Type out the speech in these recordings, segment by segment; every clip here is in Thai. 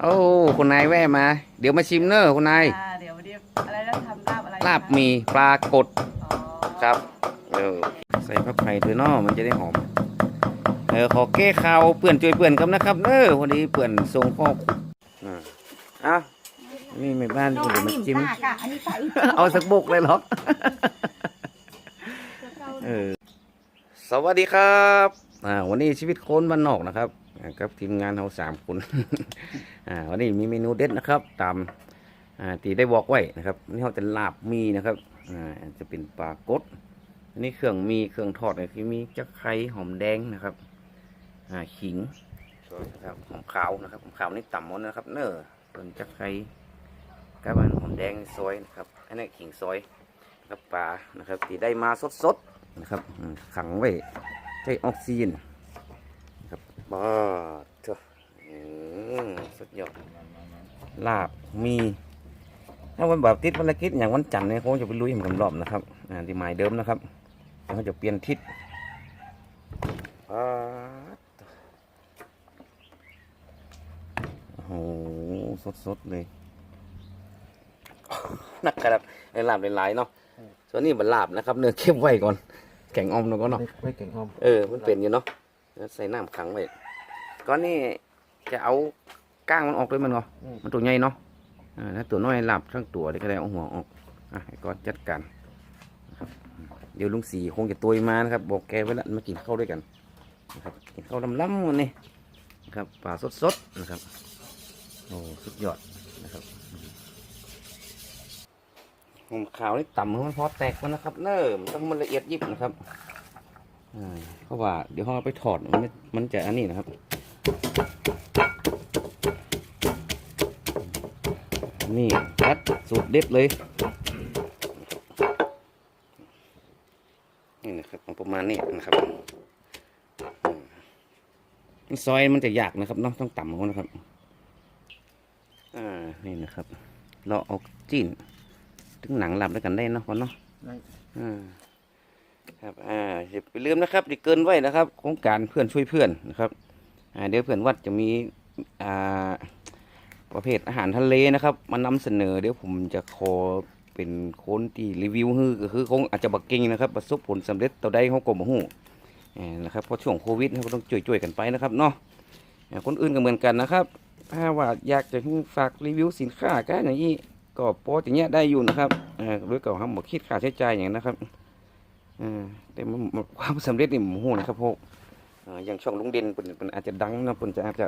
โอ้คุณนายแว่มา เดี๋ยวมาชิมเนอะคุณนายอ่าเดี๋ยววันนี้อะไรแล้วทำลาบอะไรลาบหมีปลากดอ๋อครับเออใส่ผักไผ่ด้วยเนาะมันจะได้หอมเออขอแก้ข่าวเปื่อนช่วยเปื่อนครับนะครับเนอะพอดีเปื่อนส่งข้ออ่าเอ้านี่แม่บ้านน้องเดี๋ยวอันมานี้จิ้มตากะอันนี้ใส่เอาสักบุกเลยเหรอเออสวัสดีครับ อ่า วันนี้ชีวิตโคนบ้านนอกนะครับอ่ากับทีมงานเราสามคน อ่าวันนี้มีเมนูเด็ดนะครับ ตามอ่าตีได้บอกไว้นะครับนี่เขาจะลาบมีนะครับอ่าจะเป็นปลากดอันนี้เครื่องมีเครื่องทอดเนี่ยคือมีจะไคร้หอมแดงนะครับอ่าขิงนะครับหอมขาวนะครับหอมขาวนี่ต่ำหมดนะครับ เนอเป็นจะไคร้กับอันหอมแดงซอยนะครับอันนี้ขิงซอยกับปลานะครับตีได้มาสดๆนะครับขังไว้ใช้ออกซิเจนครับบ้าเถอะ ยอดลาบมีถ้าวันแบบติดวันละกิจอย่างวันจันทร์เนี่ยเขาจะไปลุยเหมือนกันรอบนะครับอ่าที่หมายเดิมนะครับแล้วเขาจะเปลี่ยนทิศอ่าโอ้โหสดๆเลยนักครับไอ้ลาบหลายๆเนาะส่วนนี้มันลาบนะครับ เนื้อเข้มไว้ก่อน แข็งออมแล้วก็เนาะไม่ไม่เก่งออมเออมันเป็นอยู่เนาะแล้วใส่น้ำขังไว้ก้อนนี้จะเอา ก้างมันออกด้วยมันเนาะมันตัวใหญ่เนาะอ่าถ้าตัวน้อยหลับทั้งตัวเลยก็ได้เอาหัวออกอะไอ้ก้อนจัดการนะครับเดี๋ยวลุงสีคงจะตุยมานะครับ บอกแกไว้แล้วมากินข้าวด้วยกันนะครับกินข้าวล้ำๆวันนี้นะครับปลาสดๆนะครับโอ้สุดยอดนะครับหอมขาวนี่ต่ำให้มันพอแตกมันนะครับ เนิ่มนต้องมันละเอียดยิบนะครับอ่าเพราะว่าเดี๋ยวเขาเอาไปถอดมันไม่มันจะอันนี้นะครับ นี่คัดสูตรเด็ดเลยนี่นะครับเอาประมาณนี้นะครับอืมนี่ซอยมันจะยากนะครับเนาะต้องต่ำเขานะครับอ่านี่นะครับ เราเอาจิ้นถึงหนังหลับด้วยกันได้เนาะคนเนาะได้อ่าครับอ่าอย่าไปลืมนะครับอย่าเกินไว้นะครับโครงการเพื่อนช่วยเพื่อนนะครับอ่าเดี๋ยวเพื่อนวัดจะมีอ่า ประเภทอาหารทะเลนะครับ มานำเสนอเดี๋ยวผมจะขอเป็นคนที่รีวิวฮือก็คือคงอาจจะบักเก่งนะครับประสบผลสำเร็จต่อได้เขาก็บ่ฮู้เอ่อนะครับเพราะช่วงโควิดเราต้องช่วยๆกันไปนะครับเนาะคนอื่นก็เหมือนกันนะครับ ถ้าว่าอยากจะฝากรีวิวสินค้าก็อย่างนี้ก็พอจะเนี้ยได้อยู่นะครับเอ่อหรือก็ห้ามบ่คิดค่าใช้จ่ายอย่างนั้นะครับเอ่อแต่มันมันความสำเร็จนี่ผมฮู้นะครับพราะเอ่ออย่างช่องลุงเด่นเพิ่นอาจจะดังนะเพิ่นจะอาจจะ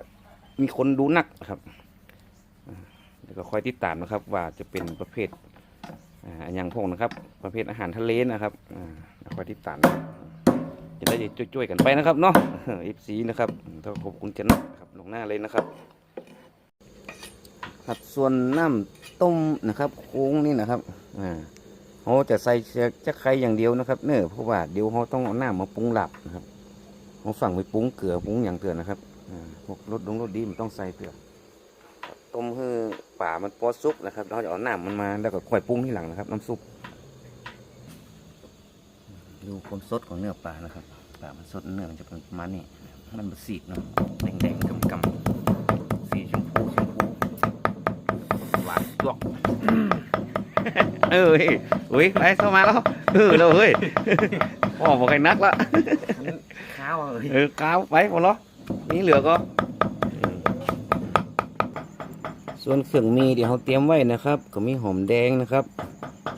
มีคนดูนักนะครับ แล้วก็คอยติดตามนะครับ ว่าจะเป็นประเภทอ่าอย่างพวกนะครับ ประเภทอาหารทะเลนะครับอ่าแล้วคอยติดตามจะได้ช่วยๆกันไปนะครับเนาะเอฟซีนะครับต้องขอบคุณเจนนะครับลงหน้าเลยนะครับครับส่วนน้ำต้มนะครับโค้งนี่นะครับอ่าเขาจะใส่จะไข่อย่างเดียวนะครับเนื่อเพราะว่าเดี๋ยวเขาต้องเอาหน้ำมาปรุงหลับนะครับเขาฝั่งไปปรุงเกลือปรุงอย่างเตือนนะครับพวกรสดงรสดีมันต้องใส่เกลือ ต้มให้ป่ามันปอซุปนะครับเราจะเอาน้ำมันมาแล้วก็ค่อยปรุงที่หลังนะครับ น้ำซุปดูความสดของเนื้อปลานะครับปลามันสดเนื้อมันจะเป็นประมาณนี้มันบสีดเนาะแดงๆกำๆสีชมพูชมพูหวานจวกเออเฮ้ยอุ้ยไปเข้ามาแล้วเออเราเฮ้ยพ่อบอกให้นักละข้าวเลยเออก้าวไปหมดแล้วนี่เหลือก็ ส่วนเครื่องมีที่เขาเตรียมไว้นะครับ ก็มีหอมแดงนะครับ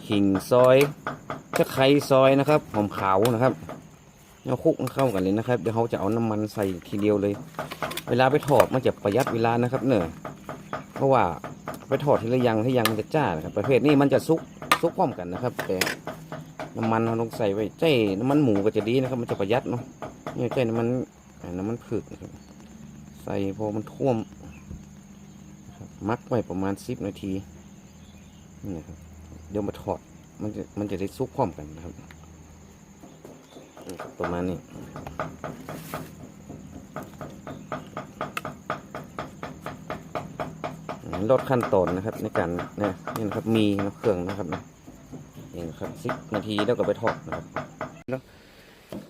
ขิงซอยตะไคร้ซอยนะครับ หอมขาวนะครับเอาคลุกเข้ากันเลยนะครับ เดี๋ยวเขาจะเอาน้ำมันใส่ทีเดียวเลย เวลาไปทอดมันจะประหยัดเวลานะครับ เนอะเพราะว่าไปทอดทีละยังที่ยังมันจะจ้านะครับ ประเภทนี้มันจะซุกซุกพร้อมกันนะครับ แต่น้ำมันเราต้องใส่ไว้ใจน้ำมันหมูก็จะดีนะครับ มันจะประหยัดเนาะนี่ใจน้ำมันน้ำมันผึกนะครับ ใส่พอมันท่วม มักไว้ประมาณสิบนาทีนี่นะครับเดี๋ยวมาถอดมันจะมันจะได้ซุกพร้อมกันนะครับนี่ครับ ประมาณนี้ลดขั้นตอนนะครับในการนะนี่นะครับมีนะเครื่องนะครับนะนี่นะครับสิบนาทีแล้วก็ไปทอดนะครับแล้ว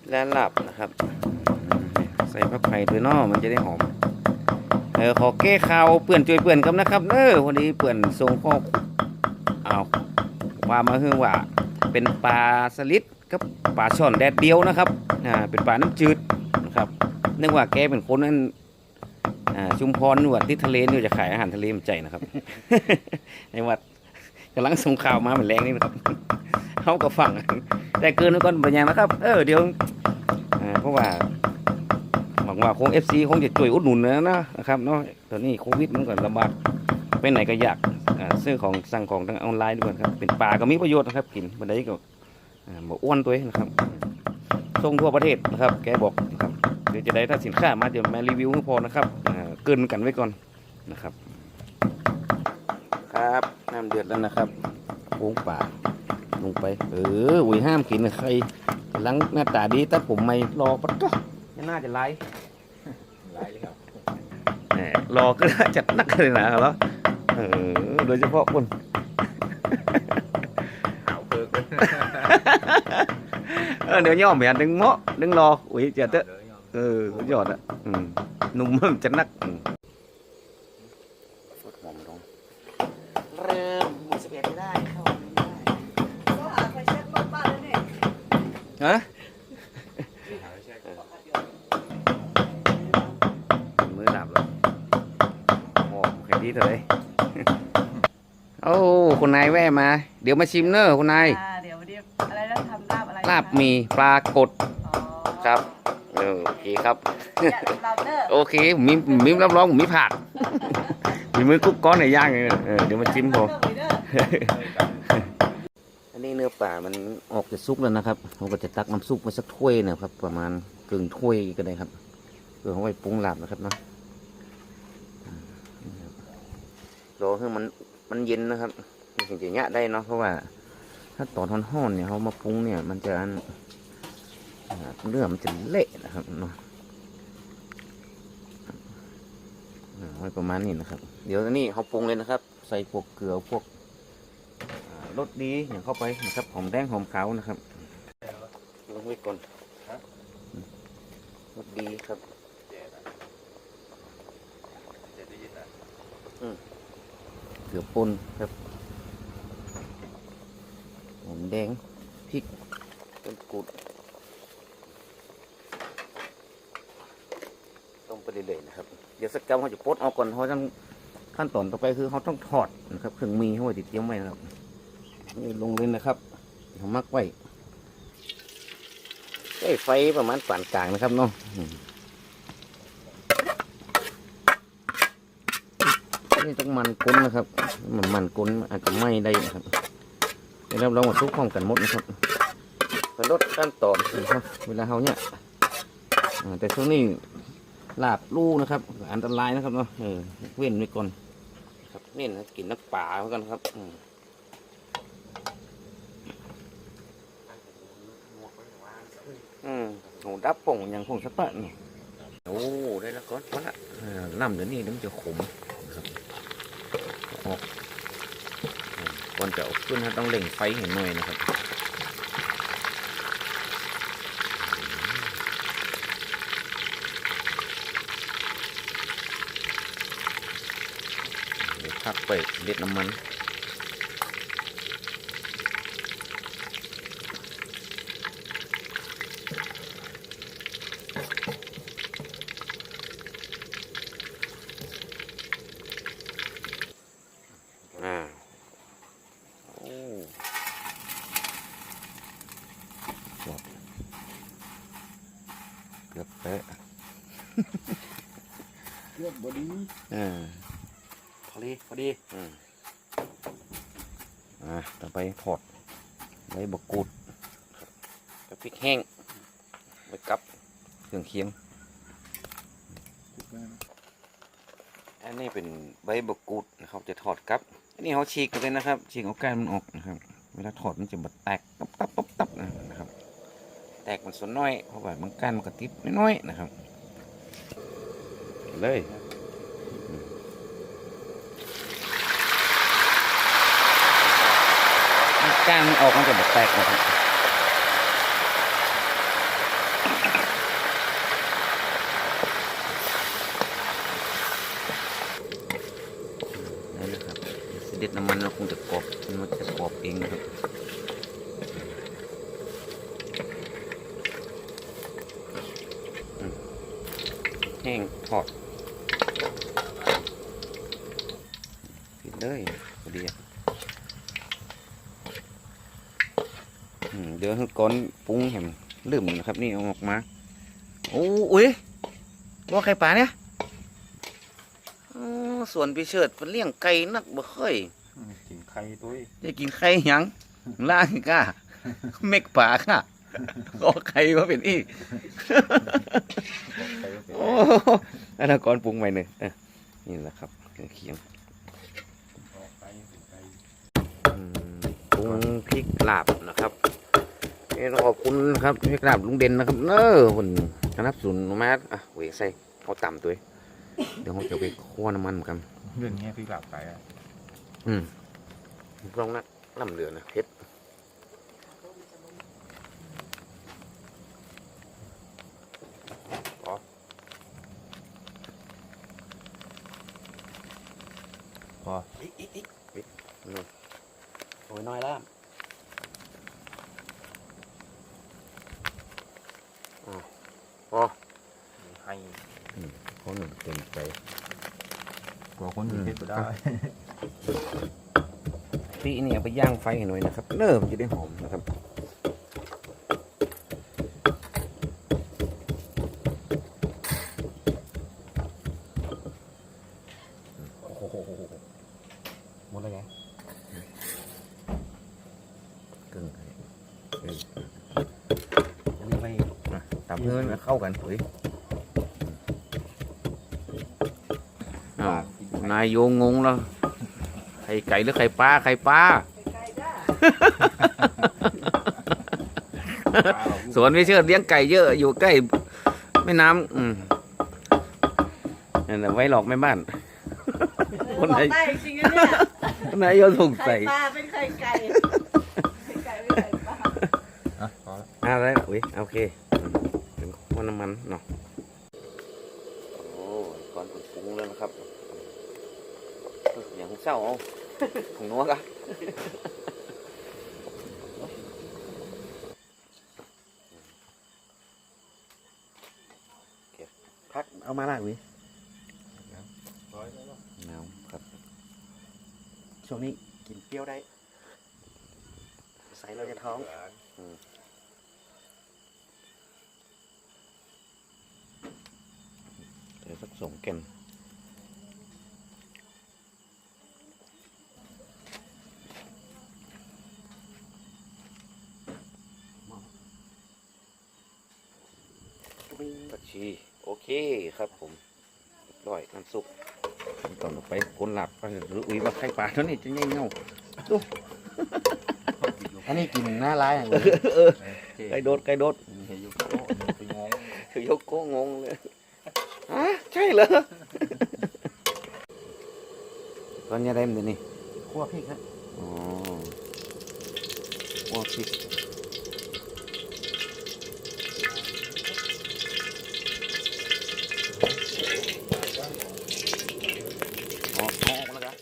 แล้วหลับนะครับ ใส่ผักไผ่ด้วยนอมันจะได้หอม อออขอแก้ข่าวเปื่อนช่วยเปื่อนครับนะครับเออวันนี้เปื่อนส่งข้อเอาว่ามาคือว่า เป็นปลาสลิดกับปลาช่อนแดดเดียวนะครับอ่าเป็นปลาน้ำจืดนะครับนึกว่าแกเป็นคนนั้นอ่าชุมพรหนวดที่ทะเลนี่จะขายอาหารทะเลมันใจนะครับ ในวัดกำลังส่งข่าวมาเหมือนแรงนี่นะครับเขาก็ฟังแต่เกินไว้ก่อนเป็นย่างนะครับ เออเดี๋ยวอ่าเพราะว่า ว่าคงเอฟซีคงจะช่วยอุดหนุนนะนะครับเนาะตอนนี้โควิดมันก็ลำบากไปไหนก็ยากซื้อของสั่งของทางออนไลน์ด้วยครับเป็นปลาก็มีประโยชน์นะครับ กินบันไดก็อ่าบ่อ้วนตัวเองนะครับส่งทั่วประเทศนะครับ แกบอกนะครับเดี๋ยวจะได้ถ้าสินค้ามาเดี๋ยวมารีวิวให้พอนะครับเกินกันไว้ก่อนนะครับ ครับน้ำเดือดแล้วนะครับโค้งป่าลงไป เอออุ้ยห้ามกินนใครหลังหน้าตาดีแต่ผมไม่รอปัดก็น่าจะไล่ แหมรอก็น่าจะนักเลยนะแล้วเออโดยเฉพาะคนหาวเพิกเลยเออเดี๋ยวย่อมไปอันดึงเหมาะดึงรออุ้ยเจะเตอะเลยเออสุดยอดอะอืมหนุ่มมันจะนักอืมฟดหอมลงเริ่มหมดสิบเอ็ดไม่ได้เข้าไม่ได้ ก็หาไฟแช็กบ้านๆแล้วนี่ ฮะ หาไม่ใช่ มือดับแล้วโอ้แค่ดีเถอะเลย โอ้คุณนายแว่ มา เดี๋ยวมาชิมเนอะคุณนายอ่าเดี๋ยววันนี้อะไรนะทำลาบอะไรลาบหมีปลากดอ๋อครับเออโอเคครับ เนี่ยลาบเนอร์โอเคผมมีผมมีรับรองผมมีผัก มีมือกุ๊กก้อนไหนย่างเลยเออเดี๋ยวมาชิมผมอันนี้เนื้อป่ามันออกจะซุกแล้วนะครับผมก็จะตักน้ำซุปมาสักถ้วยนะครับ ประมาณกึ่งถ้วยก็ได้ครับเพื่อเอาไว้ปรุงลาบนะครับเนาะอืมนี่ครับรอให้มันมันเย็นนะครับมัน ถึงจะยะได้เนาะเพราะว่า ถ้าตอนห่อนๆเนี่ยเขามาปรุงเนี่ย มันจะอันเนื้อมันจะเละนะครับเนาะอ่าไว้ประมาณนี้นะครับ เดี๋ยวนี่เขาปรุงเลยนะครับ ใส่พวกเกลือพวกรสดีอย่างเข้าไปนะครับหอมแดงหอมขาวนะครับลงไว้ก่อนรสดีครับเกลือป่นครับ มแดงพริกต้นกุดต้มไปเรื่อยๆนะครับ เดี๋ยวสักกรรมเขาจะปดเอาก่อนเขาต้องขั้นตอนต่อไปคือเขาต้องถอดนะครับเครื่องมีเขาไว้ติดเตรียมไว้นะครับนี่ลงเลยนะครับเอามักไว้ใช้ไฟประมาณปานกลางนะครับเนาะอืมนี่ต้องมันกุ้นนะครับ มันมันกุ้นอาจจะไหม้ได้นะครับ ดี๋ยวเราลองมาทุกพร้อมกันหมดนะครับไปลดขั้นตอนนะครับเวลาเขาเนี่ยแต่ช่วงนี้ลาบลู่นะครับ อันตรายนะครับเนาะเออเว้นไว้ก่อนครับนี่นะกินน้ำป่าเหมือนกันครับอืมอืมโหดับป่งอย่างพงสะปะนี่โอ้ได้แล้วก่อนพอละน้ำเดี๋ยวนี้เดี๋ยวมันจะขมนะครับออกอืม ก่อนะเอาขึ้นฮะต้องเล่งไฟเห็นหน่อยนะครับเดี๋ยวพักไปเด็ดน้ำมัน อ่าโอ้จบเกือบเป๊ะ เลือดบอดี้ อ่า พอดีพอดี อืมอ่าต่อไปถอดใบบกกูดกับพริกแห้งไปกับ เคียง อันนี้เป็นใบบกูดนะครับจะถอดกับ อันนี้เขาฉีกกันเลยนะครับ ฉีกเอาก้านมันออกนะครับ เวลาถอดมันจะบดแตกตับตับตับตับนะครับ แตกมันส่วนน้อยเพราะว่ามันก้านมันกระติดน้อยๆนะครับ เลยก้านมันออกมันจะบดแตกนะครับ เด็ดน้ำมันแล้วคงจะกรอบมันจะกรอบเองนะครับแห้งทอดปิดเลยพอดีอะเดี๋ยวให้ก่อนปรุงแหมลืมนะครับ นี่เอาออกมาโอ้อุ้ยว่าไข่ปลาเนี่ยส่วนพี่เชิดเป็นเลี้ยงไก่นักบ่เคย กินไข่ตัวจะกินไข่หยังล่างก้าเม็กป่าค่ะก็ไข่มาเป็นอีกไข่ก็เป็นโอ้อันนั้นก่อนปรุงไปหนึ่งเออนี่แหละครับเครื่องเคียงออกไปไข่อืมปรุงพริกลาบนะครับเอ้ต้องขอบคุณนะครับพริกลาบลุงเด่นนะครับเนอคนสนับสนุนมาอะเวใส่เอาต่ำตัวเองเดี๋ยวเขาจะไปคั่วน้ำมันกันเรื่องนี้พี่หลับไปอะ อืมลองนักลำเรือนะเพชรอ๋อพอนู่นโอ้ยน้อยแล้วอ๋อให้เขาหนึ่งเต็มใจกลัวคนอื่นก็ได้ พี่นี่เอาไปย่างไฟให้หน่อยนะครับเนิ่มนจะได้หอมนะครับโอ้โหหมดแล้วไงกึ่งให้เออยังไม่อะตำเพื่อนเข้ากันเฮ้ยอ้าวนายโยงงงแล้วไข่ไก่หรือไข่ปลาไข่ปลา ไกลๆจ้าสวนไม่เชื่อเลี้ยงไก่เยอะอยู่ใกล้แม่น้ำอืมนั่นแหละไว้หลอกแม่บ้าน คนไหน บอกได้จริงๆนะเนี่ยนายโยสงไข่สัยปลาเป็นไข่ไก่ไข่ไก่เป็นไข่ปลาอะพอแล้วอะไรอุ้ยโอเคอืมเป็นข้าวน้ำมันเนาะโอ้ก่อนปรุงแล้วนะครับเอ้ยอย่างเศร้าเอา ของนัวกะพักเอามาละอุ้ยร้อยแล้วน้ำครับ ช่วงนี้กินเปรี้ยวได้ ใส่เราจะท้องเดี๋ยวสักสองแก่น ชี โอเคครับผมเรียบร้อยน้ำซุปขั้นตอนต่อไปคนหลับก็จะรู้อุ้ยว่าไข่ปลาเท่านี้จะเงี้ยเงาอันนี้กินหน้าร้ายอย่างไก่โดดไก่โดดเห็นอยู่โต๊ะไปงงคือยกโก้งงเลยฮะใช่เหรอตอนนี้ได้มันเดี๋ยวนี้คั่วพริกครับอ๋อว่าพริกอ๋อเอาออกแล้วกัน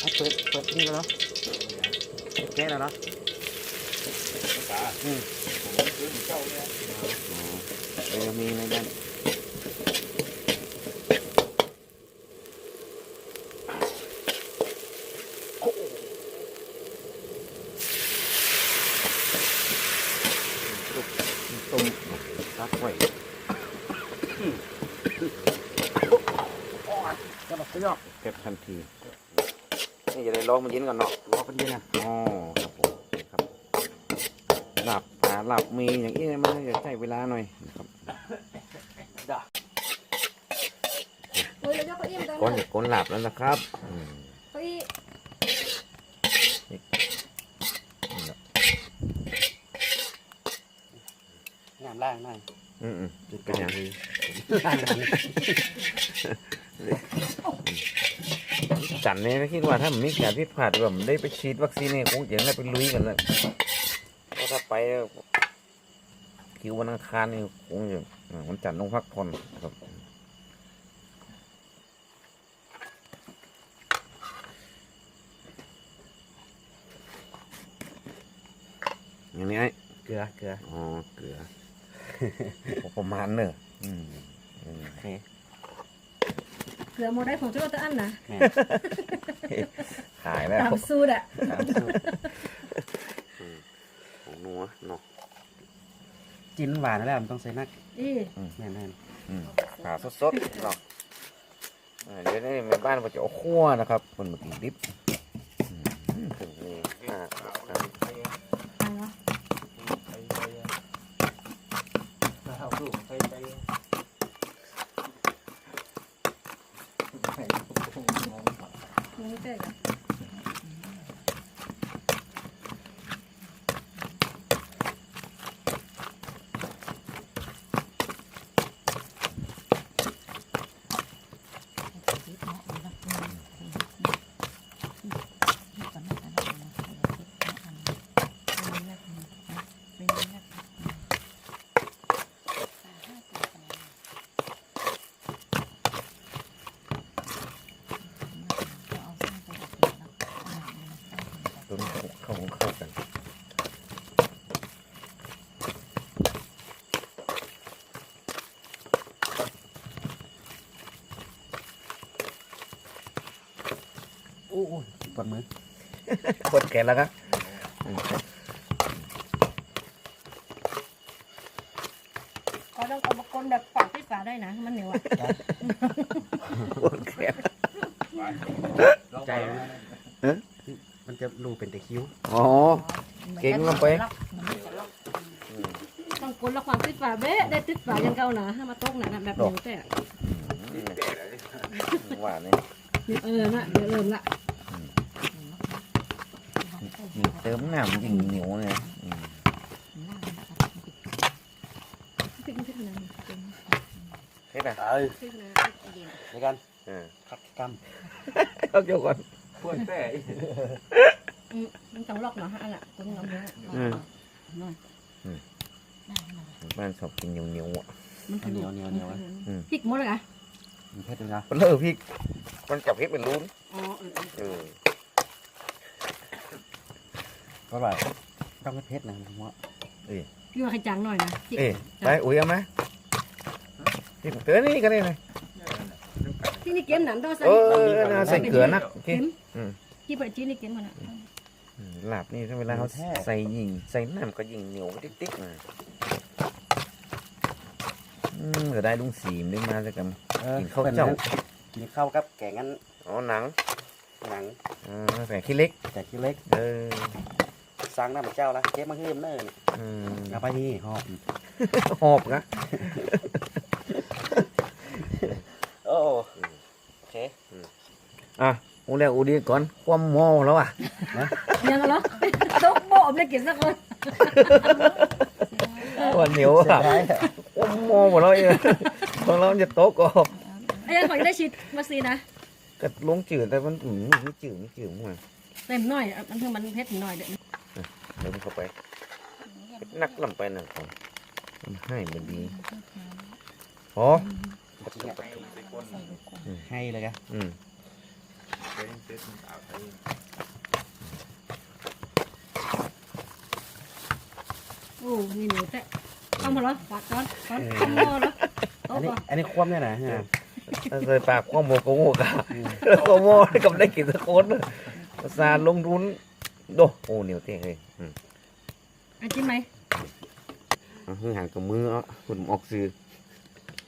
อ๋ อเปิดเปิดนี่แล้วเนาะแก้แล้วเนาะอ๋อเออมีในด้านต้มตักไว้จะบอกจะยอกเก็บทันที นี่จะได้ลองมันเย็นก่อนเนาะรอกันเย็นนะอ๋อครับผมครับหลับปลาหลับมีอย่างนี้มันจะใช้เวลาหน่อยนะครับเฮ้ยแล้วก็เอี้ยมได้ก้อนจะก้นหลับแล้วนะครับอืมเฮ้ยน้ำล่างหน่อยอืมอืมเป็นอย่างนี้ กันเนี่ยนะคิดว่าถ้ามันมีการพิพาดแบบได้ไปฉีดวัคซีนเนี่ยคงยอย่างนั้ไปลุยกันแล้วก็ถ้าไปคิววันอังคารนี่คงจะวันจันต้องพักผ่อนครับอย่างนี้เกลือเกลืออ๋อเกลือ ประมาณเนอะอืมโอเค เกลือโมได้ของจุลตะอันนะแม่ขายแล้วตามสูตรอะตามสูตรของนัวเนาะกินหวานแล้วมันต้องใส่นักอีแม่นอืมขาสดๆเนาะอ่าเดี๋ยวนี้แม่บ้านก็จะเอาคั่วนะครับคนมากินดิบ ยังไม่แตกอะ ต้นเข้าเข้ากัน ๆอู้อู้ปวดมือกดแกนแล้วครับก็ต้องเอามาคนแบบปอกที่ฝาได้นะมันเหนียวอะกดแกนใจมันจะรูเป็นตะคิ้ว อ๋อ เก่งลงไปต้องกลละความติดฝาเบ๊ะได้ติดฝายังเก่านะถ้ามาตกหนะแบบเหนียวแตกหวานเลยเออนะเดี๋ยวเริ่มละ มีเติมน้ำยิงเหนียวเลยอืมพริกนี่พริกนะเฮ้ยนะเอ้ยพริกนะในกันเออคัดกรรมเอาเกี่ยวก่อนพวดแป้อืมมันต้องลอกเนาะฮะอันน่ะต้องงำเนื้ออืมหน่อยบ้านชอบกินเหนียวเหนียวๆอะมันเหนียวเหนียวเหนียวอะพริกหมดเลยอะมันเผ็ดเลยนะมันเลิกพริกมันจับพริกเป็นรูนอ๋อเออ เออก็แบบต้องเผ็ดนะผมว่าพี่ว่าให้จางหน่อยนะพริกเอ้ยไปอุ้ยเอาไหมพริกเตือนนี่ก็ได้เลยที่นี่เก็มหนังต้องใส่เออน่าใส่เกลือนะโอเคเก็มอืมที่เปิดจีนี่เก็มมันอะอืมลาบนี่ถ้าเวลาเขาใส่ยิงใส่น้ำก็ยิงเหนียวติ๊กติ๊กๆมาอืมก็ได้ลุงสีมได้มาแล้วกันเออกินข้าวเจ้ากินข้าวกับแกงงั้นอ๋อหนังหนังอ่าใส่ขี้เล็กแต่ขี้เล็กเออ สร้างน้ำเจ้าละเก็บมาเฮืมเนิ่นอืมเอาไปนี่หอบหอบนะโอ้โอเคอะอูเรียกอูดีก่อนความหมอแล้วอะยังเหรอตกโบมได้กินสักคนตัวเหนียวเสียอะดายอะความหมอหมดแล้วเองของเราจะตกก็ไอ้ยังขอได้ชิดมาซีนะก็ลงจืดแต่มันอืมไม่จืดไม่จืดมั่วเต็มหน่อย มันเพิ่งมันเพชรหน่อยเด็ด เดี๋ยวมันเข้าไปนักลำไปหน่อยก่อนมันให้มันดีพอให้เลยกันอืมโอ้นี่หนูแต่เอามาเหรอปากก้อนก้อนก้อนหม้อเหรอโต๊ะอันนี้ก่อนอันนี้ควบเนี่ยนะฮะถ้าเคยปากข้อโมโกโมกะแล้วก็โมกับได้กินสักคนภาษาลงทุน โดโอ้เหนียวเต้เลยอืมอะจิ้มไหมเอาหางกับมือเอาคุณออกซื้อ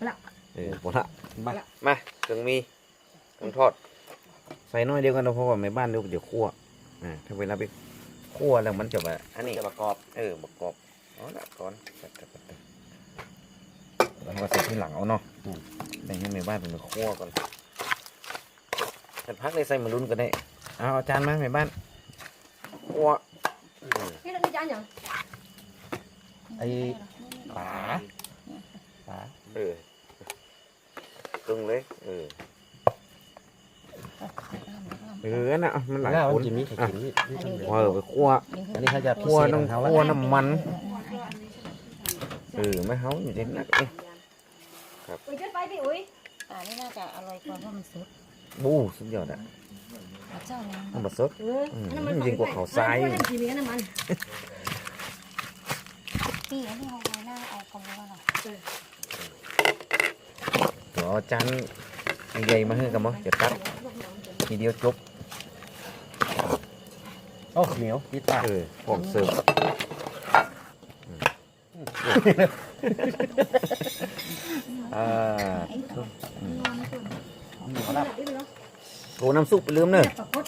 ละ เออหมดละมามาถึงมีต้องทอด ใส่น้อยเดียวกันนะเพราะว่าในบ้านเดี๋ยวเดี๋ยวคั่วอ่าถ้าเวลาไปคั่วแล้วมันจะแบบอันนี้ จะประกอบเออประกอบเอาละก่อนแล้วก็ใส่ที่หลังเอาเนาะแบ่งให้ในบ้านเป็นคั่วก่อนแต่พักเลยใส่มาลุ้นก็ได้เอาเอาจานมาในบ้าน คั่วนี่เรามีจานอย่างไอ้ป๋าป๋าเออตึงเลยเออเออนั่นน่ะมันหลายแล้วคนกินนี่ใครกินนี่นี่ต้องเหลือว่าเออไปคั่วอันนี้เขาจะพิคั่วเศษขน้องเขาำแล้วคั่วน้ำมันเออไม่เฮาอยู่ในนักเอ๊ะอุ้ยเกินไปพี่อุ้ยป่านี่น่าจะอร่อยกว่าเพราะมันสุด บูสุดยอดอะพระเจ้านะมันบดสดเอออืมอันนั้นมันยิ่งกว่าเขาทรายอันนั้นมันจีมีอันนั้นมันพี่อันนี้เอาไว้หน้าเอากำลังหรอเดี๋ยวเอาจานใหญ่ๆมาให้กันมั้งจะตัดทีเดียวจบโอ้เหนียวพิษปากเออผมเสิร์ฟอ่า เหนียวแล้วโอ้น้ำซุปไปลืมเนอะปลาคด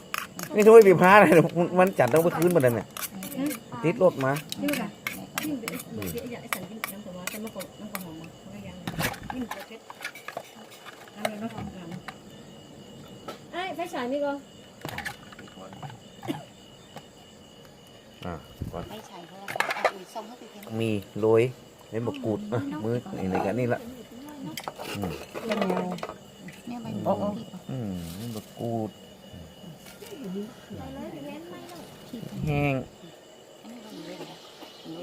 นี่ถ้วยปีพาเลยมันจัดต้องไปคืนมาเลยเนี่ยติดรถมานี่ค่ะนี่เป็นเดี๋ยวอยากให้สันกินน้ำตัวแต่เมื่อก่อนน้ำปลาหอมมาเพราะยังนี่มันจะเผ็ดทำเลยเนาะไอ้ไปฉายนี่ก็อ่าก่อนไม่ใช่เพราะว่าเอาอุ่นส้มให้ไปเพ็นมีโรยเม็ดมะกรูดอะมือนี่ในกันนี่ละ เนี่ยใบหมูพี่อืมเม็ดมะกรูดแห้งอันนี้ใบหมูเลยนะ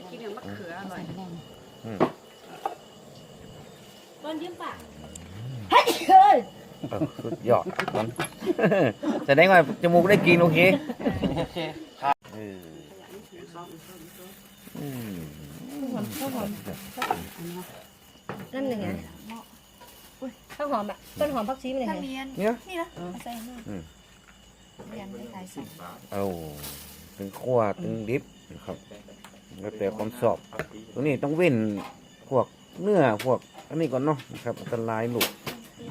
กินกับมะเขืออร่อยต้นยืมปากเออสุดยอดมันแสดงว่าจมูกได้กินโอเคเอออืมนั่นยังไง ข้าวหอมอะต้นหอมผักชีมันยังถ้าไงเรียนเนี่ยนี่นะใส่นี่เรียนไม่ใส่ใส่เอาถึงขั้วถึงดิบนะครับแล้วแต่ความชอบตัวนี้ต้องเว้นพวกเนื้อพวกอันนี้ก่อนเนาะนะครับอันตรายลูก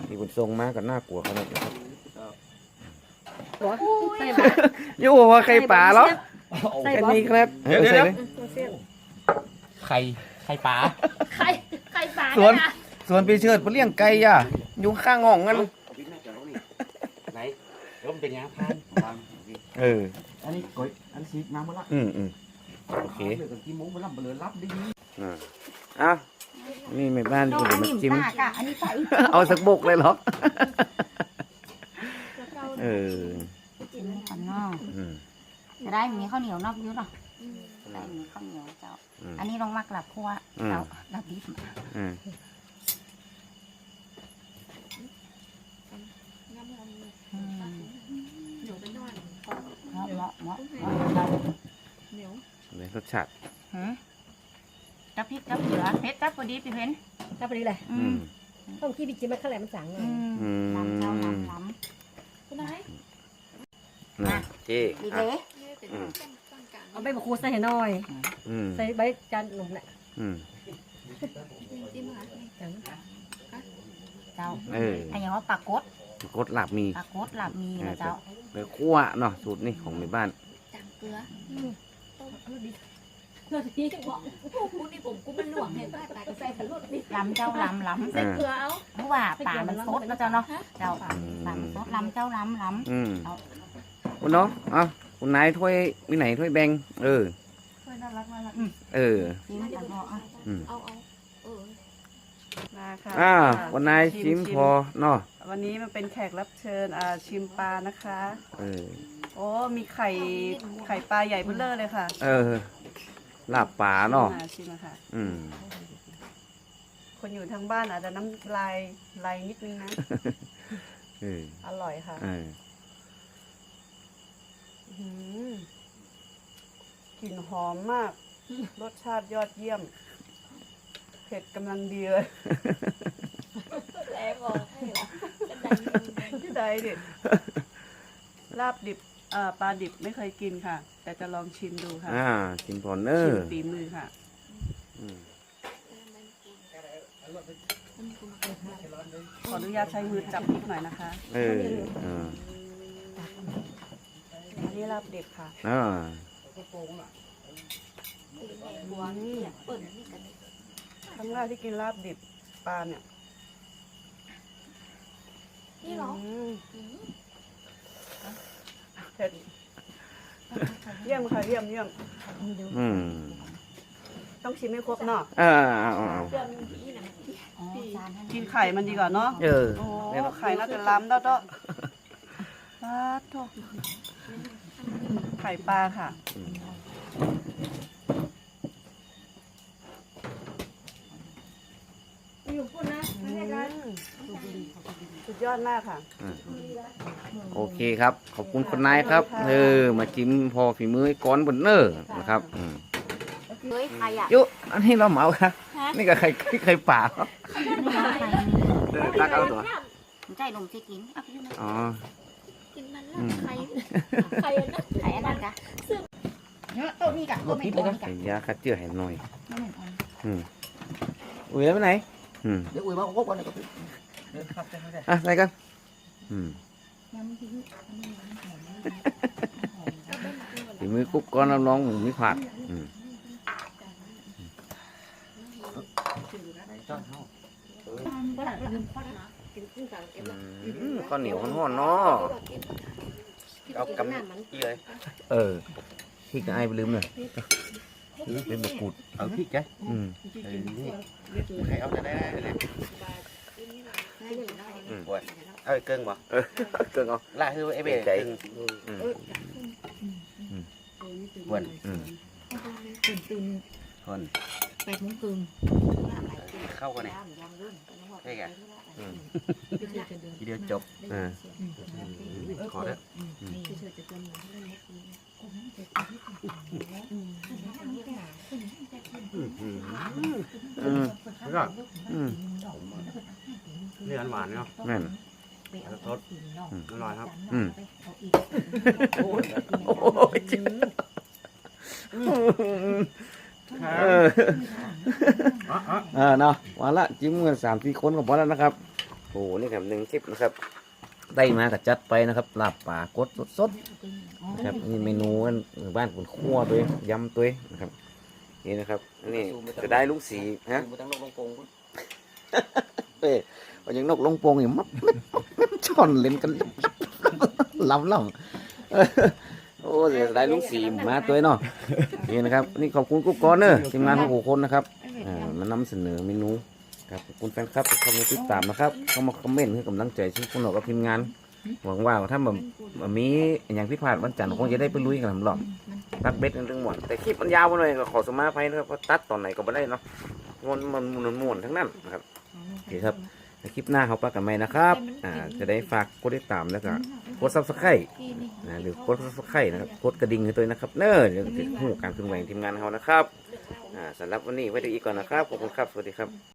ที่คุณทรงมาก็น่ากลัวขนาดนะครับใส่อยู่ว่าใครป่าเหรอใส่แค่บอนี้ครับเดี๋ยวเดี๋ยวใส่เลยไข่ไข่ปลาไข่ไข่ปลาสวน สวนไปเชิดไปเลี้ยงไก่ย่ะอยู่ข้างห้องกันไหนเดี๋ยวมันเป็นยังพันพันเออ อันนี้ก้อยอันนี้สีน้ำมันละอืมอืมโอเคเหลือกับกี่โมงมันรับมันเหลือรับได้ยินอ่าเอ้านี่แม่บ้านน้องคุณอันมานี้จิ้มปากอะอันนี้ใส่เอาสักบกเลยเหรอเออกินข้าวนอกอืมจะได้มีข้าวเหนียวนอกยุ้เนาะได้มีข้าวเหนียวเจ้าอืมอันนี้ลองมักหลับคั่วเจ้าหลับดิบ อืม อืมเหมาะเหมาะเหมาะเหมาะ เลย รสชาติหืมกับพริกกับเกลือเผ็ดกับพอดีพี่เพนถ้าพอดีเลยอือืมมต้องขี้บิจิมันข้าวแหลมมันสั่งเลยอืมล้ำเจ้าล้ำล้คุณนายนะเจ๊ำดีเลยอืมเอาใบมะกรูดใส่ให้หน่อย อืมใส่ใบจานหนุ่มน่ะอืมเจ้าเอออันนี้ว่าปลากดกดหลับมีปลากดหลับมีนะเจ้าเลยคั่วเนาะสูตรนี่ของในบ้านจังเกลือ รสดีจังบอกกูนี่ผมกูมันหลวงเห็นป่ะตายก็ใส่ขันรสดิล้ำเจ้าล้ำล้ใส่เกลือเอาำเพราะว่าป่ามันสดนะเจ้าเนาะเจ้าป่ามันสดล้ำเจ้าล้ำล้อืมเอาคุณเนาะเอ้าคุณนายถ้วยมีไหนถ้วยแบงเออำน่ารักน่ารักเออกินกันพออะอืมเอาเอาเออมาค่ะอ่าคุณนายชิมพอเนาะวันนี้มันเป็นแขกรับเชิญอ่าชิมปลานะคะเออโอ้มีไข่ไข่ปลาใหญ่เบ้อเลอเลยค่ะ เออ ลาบป่าเนาะมาชิมอะค่ะ อืม คนอยู่ทางบ้านอาจจะน้ำลายไหลนิดนึงนะ เอออร่อยค่ะเอออื้อหือกลิ่นหอมมาก รสชาติยอดเยี่ยม เผ็ดกำลังดีเลยแรงออกให้เหรอที่ใดดิลาบดิบเอ่อปลาดิบไม่เคยกินค่ะ แต่จะลองชิมดูค่ะอ่าชิมพอเนอชิมร์ฝีมือค่ะ อืมขออนุญาตใช้มือจับพริกหน่อยนะคะ เออเอออันนี้ลาบดิบค่ะอ่าครั้งแรกที่กินลาบดิบปลาเนี่ย นี่เหรอม เผ็ดเยี่ยมค่ะเยี่ยมเยี่ยมอืมต้องชิมให้ครบเนาะอ่าเอาเอาเอาอ๋อจานท่านกินไข่มันดีกว่าเนาะเออโอ้เนี่ยไข่น่าจะล้ำแล้วเนาะปลาโถไข่ปลาค่ะ อยู่พูดนะไม่ใช่กันสุดยอดมากค่ะ โอเคครับ ขอบคุณคุณนายครับ เออ มาจิ้มพอฝีมือไอ้ก้อนบนเนอร์นะครับอืมเฮ้ยใครอะ ยุอันนี้เราเหมาครับ ฮะ นี่ก็ใครใครป่านี่เราใส่เออตักเอาตัวมันใจลมสิกินเอาไปดูนะอ๋อ กินมันอืมแล้วใครใครอันนั้นไข่อันนั้นกะเนาะตัวนี้กะรถติดเลยกันใส่ยาคัดเจือให้หน่อยไม่เหมือนกันอืมอุ้ยแล้วไปไหน อืมเดี๋ยวอุ้ยมาโอ้ก่อนเลยก็พี่เดี๋ยวครับได้ได้อะใส่กันอืมยังไม่ทิ้งฝีมือกุ๊กก้อนน้องๆหมูมีผัดอืมต้อนเฮากินกุ้งกลางเก็บละอืมข้าวเหนียวข้าวห่อนเนาะเอากำน้ำมันอีเลยเออพี่ก็ไอ้ไปลืมเลยเป็นบกกุดเอาพริกแกอืมเออนี่ ใครเอาจะได้ได้ได้อืมปวดเอาไอ้เกิ้งบ่เออเกิงเอาล่าคือไอ้เบ้ใจเกิ้งอืมปวดอืมตื่นตื่นคนแปดโมงครึ่งเข้ากันเนี่ยใช่แกอืมทีเดียวจบอ่าขอแล้ว อืมแล้วก็อืมนี่หวานๆเนาะแม่น แล้วทดอร่อยครับ อืม โอ้ยโอ้ยจริงเอออ๋ออ๋อเออเนาะวันละจิ้มกันสามสี่คนก็พอแล้วนะครับโอ้โหนี่ครับหนึ่งคลิปนะครับ ได้มากับจัดไปนะครับลาบป่ากดสดๆนะครับนี่เมนูอันบ้านคุณขั้วตัวยยำตัวยนะครับ นี่นะครับอันนี้จะได้ลุงสีฮะมาตั้งลงลงโป่งเอ้ยมันยังนกลงโปงอยู่มับมับมับช่อนเล่นกันล้ำล่ำเออโอ้เสียดายลุงสีมาตัวเนาะนี่นะครับ นี่ขอบคุณกุ๊กก้อนเนอะทีมงานของหกคนนะครับอ่ามานำเสนอเมนูครับขอบคุณแฟนครับที่เข้ามาติดตามนะครับ เข้ามาคอมเมนต์ให้กำลังใจชื่อพวกเรากับทีมงาน หวังว่าถ้าแบบมีอย่างพิพาดวันจันทร์คงจะได้ไปลุยกันลำหลอมตัดเบ็ดกันเรื่องหมดแต่คลิปมันยาวไปหน่อยก็ขอสมาภัยนะครับเพราตัดตอนไหนก็ไม่ได้เนาะมันมันมันม่วนทั้งนั้นนะครับโอเคครับคลิปหน้าเขาปะกันไหมนะครับอ่าจะได้ฝากกดติดตามแล้วก็กดซับสไครต์นะหรือกดซับสไครต์นะครับกดกระดิ่งให้ตัวนะครับ เน้อเดี๋ยวจะถึงหูการเคลื่อนไหวงทีมงานเขานะครับอ่าสำหรับวันนี้ไว้ดูอีกก่อนนะครับขอบคุณครับสวัสดีครับ